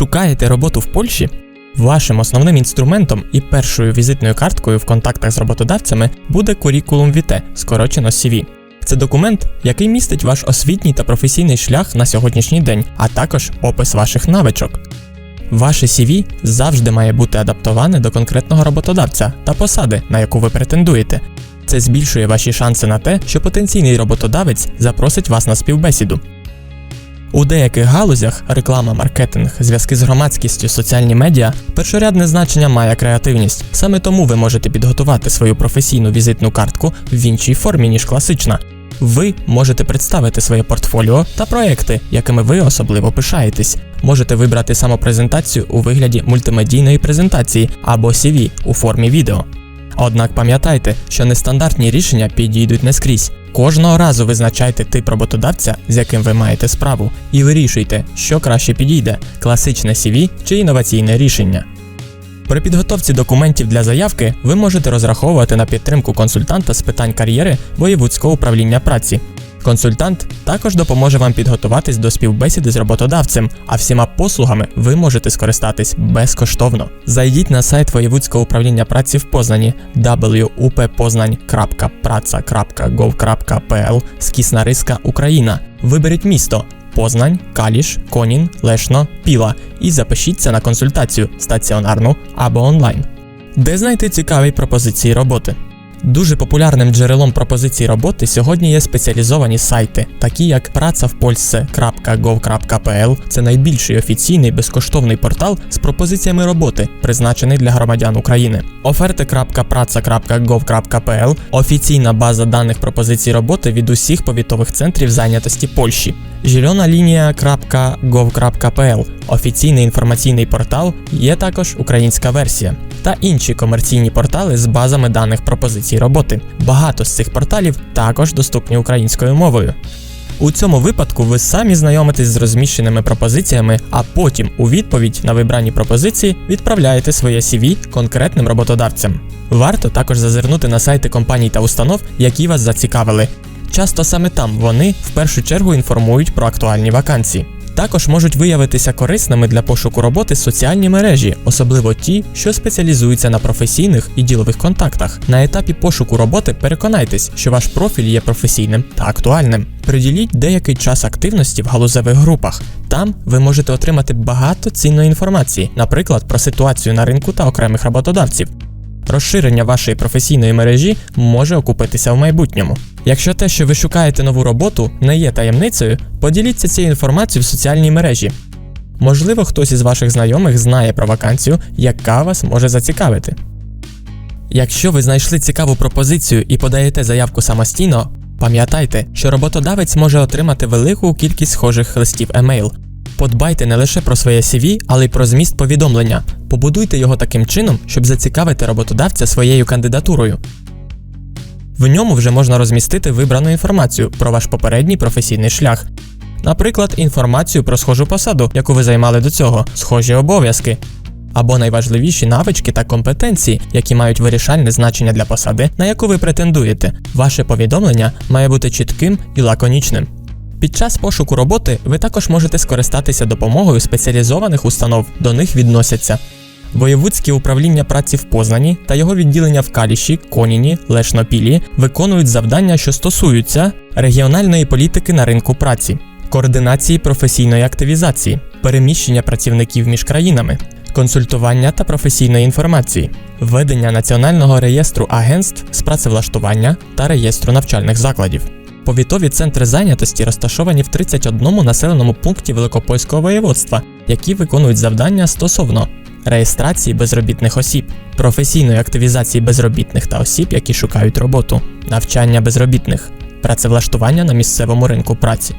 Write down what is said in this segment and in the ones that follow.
Шукаєте роботу в Польщі? Вашим основним інструментом і першою візитною карткою в контактах з роботодавцями буде Curriculum Vitae, скорочено CV. Це документ, який містить ваш освітній та професійний шлях на сьогоднішній день, а також опис ваших навичок. Ваше CV завжди має бути адаптоване до конкретного роботодавця та посади, на яку ви претендуєте. Це збільшує ваші шанси на те, що потенційний роботодавець запросить вас на співбесіду. У деяких галузях реклама, маркетинг, зв'язки з громадськістю, соціальні медіа першорядне значення має креативність. Саме тому ви можете підготувати свою професійну візитну картку в іншій формі, ніж класична. Ви можете представити своє портфоліо та проекти, якими ви особливо пишаєтесь. Можете вибрати самопрезентацію у вигляді мультимедійної презентації або CV у формі відео. Однак пам'ятайте, що нестандартні рішення підійдуть не скрізь. Кожного разу визначайте тип роботодавця, з яким ви маєте справу, і вирішуйте, що краще підійде класичне CV чи інноваційне рішення. При підготовці документів для заявки ви можете розраховувати на підтримку консультанта з питань кар'єри воєвудського управління праці. Консультант також допоможе вам підготуватись до співбесіди з роботодавцем, а всіма послугами ви можете скористатись безкоштовно. Зайдіть на сайт Воєвудського управління праці в Познані wuppoznań.praca.gov.pl скісна риска Україна. Виберіть місто Познань, Каліш, Конін, Лешно, Піла і запишіться на консультацію стаціонарну або онлайн. Де знайти цікаві пропозиції роботи? Дуже популярним джерелом пропозицій роботи сьогодні є спеціалізовані сайти, такі як pracavpolsce.gov.pl – це найбільший офіційний безкоштовний портал з пропозиціями роботи, призначений для громадян України. Оферти.praca.gov.pl – офіційна база даних пропозицій роботи від усіх повітових центрів зайнятості Польщі. Зеленалінія.gov.pl – офіційний інформаційний портал, є також українська версія та інші комерційні портали з базами даних пропозицій роботи. Багато з цих порталів також доступні українською мовою. У цьому випадку ви самі знайомитесь з розміщеними пропозиціями, а потім у відповідь на вибрані пропозиції відправляєте своє CV конкретним роботодавцям. Варто також зазирнути на сайти компаній та установ, які вас зацікавили. Часто саме там вони в першу чергу інформують про актуальні вакансії. Також можуть виявитися корисними для пошуку роботи соціальні мережі, особливо ті, що спеціалізуються на професійних і ділових контактах. На етапі пошуку роботи переконайтесь, що ваш профіль є професійним та актуальним. Приділіть деякий час активності в галузевих групах. Там ви можете отримати багато цінної інформації, наприклад, про ситуацію на ринку та окремих роботодавців. Розширення вашої професійної мережі може окупитися в майбутньому. Якщо те, що ви шукаєте нову роботу, не є таємницею, поділіться цією інформацією в соціальній мережі. Можливо, хтось із ваших знайомих знає про вакансію, яка вас може зацікавити. Якщо ви знайшли цікаву пропозицію і подаєте заявку самостійно, пам'ятайте, що роботодавець може отримати велику кількість схожих листів емейл. Подбайте не лише про своє CV, але й про зміст повідомлення. Побудуйте його таким чином, щоб зацікавити роботодавця своєю кандидатурою. В ньому вже можна розмістити вибрану інформацію про ваш попередній професійний шлях. Наприклад, інформацію про схожу посаду, яку ви займали до цього, схожі обов'язки, або найважливіші навички та компетенції, які мають вирішальне значення для посади, на яку ви претендуєте. Ваше повідомлення має бути чітким і лаконічним. Під час пошуку роботи ви також можете скористатися допомогою спеціалізованих установ, до них відносяться. Воєвудське управління праці в Познані та його відділення в Каліші, Коніні, Лешнопілі виконують завдання, що стосуються регіональної політики на ринку праці, координації професійної активізації, переміщення працівників між країнами, консультування та професійної інформації, ведення національного реєстру агентств з працевлаштування та реєстру навчальних закладів. Повітові центри зайнятості розташовані в 31 населеному пункті Великопольського воєводства, які виконують завдання стосовно реєстрації безробітних осіб, професійної активізації безробітних та осіб, які шукають роботу, навчання безробітних, працевлаштування на місцевому ринку праці.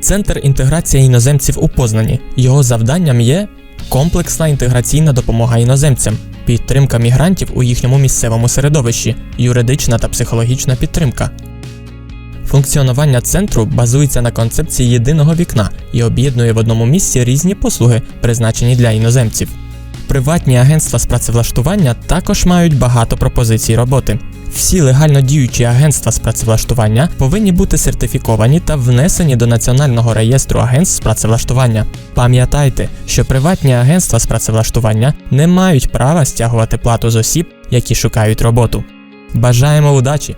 Центр інтеграції іноземців у Познані. Його завданням є комплексна інтеграційна допомога іноземцям, підтримка мігрантів у їхньому місцевому середовищі, юридична та психологічна підтримка. Функціонування центру базується на концепції єдиного вікна і об'єднує в одному місці різні послуги, призначені для іноземців. Приватні агентства з працевлаштування також мають багато пропозицій роботи. Всі легально діючі агентства з працевлаштування повинні бути сертифіковані та внесені до Національного реєстру агентств з працевлаштування. Пам'ятайте, що приватні агентства з працевлаштування не мають права стягувати плату з осіб, які шукають роботу. Бажаємо удачі!